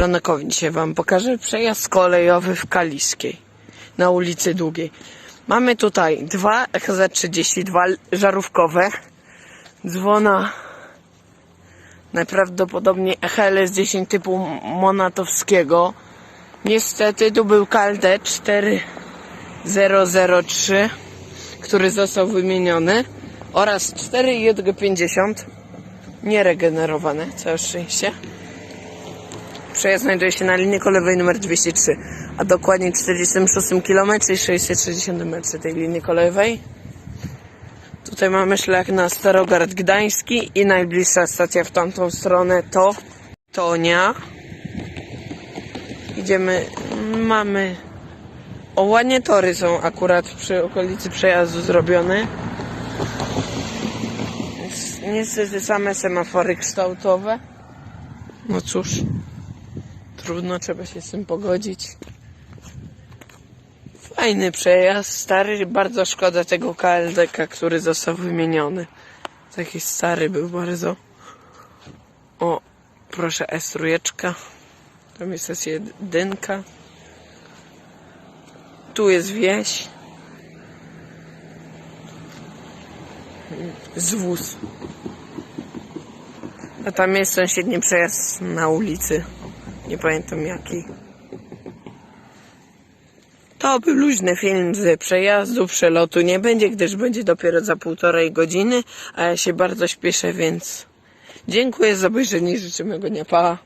Stronokowi dzisiaj Wam pokażę przejazd kolejowy w Kaliskiej na ulicy Długiej. Mamy tutaj dwa EHZ-32 żarówkowe, dzwona najprawdopodobniej EHLS 10 typu Monatowskiego. Niestety tu był KLD 4003, który został wymieniony oraz 4 JG50 nieregenerowane, całe szczęście. Przejazd znajduje się na linii kolejowej numer 203, a dokładnie 46 km i 660 m tej linii kolejowej. Tutaj mamy szlak na Starogard Gdański i najbliższa stacja w tamtą stronę to Tonia. Idziemy, mamy... O, ładnie tory są akurat przy okolicy przejazdu zrobione. Niestety same semafory kształtowe. No cóż, trudno, trzeba się z tym pogodzić. Fajny przejazd, stary, bardzo szkoda tego KLDK, który został wymieniony. Taki stary był bardzo. O, proszę, S3. Tam jest S1. Tu jest wieś. Zwóz. A tam jest sąsiedni przejazd na ulicy. Nie pamiętam jaki. To był luźny film z przejazdu, przelotu nie będzie, gdyż będzie dopiero za półtorej godziny, a ja się bardzo śpieszę, więc dziękuję za obejrzenie i życzę miłego dnia. Pa!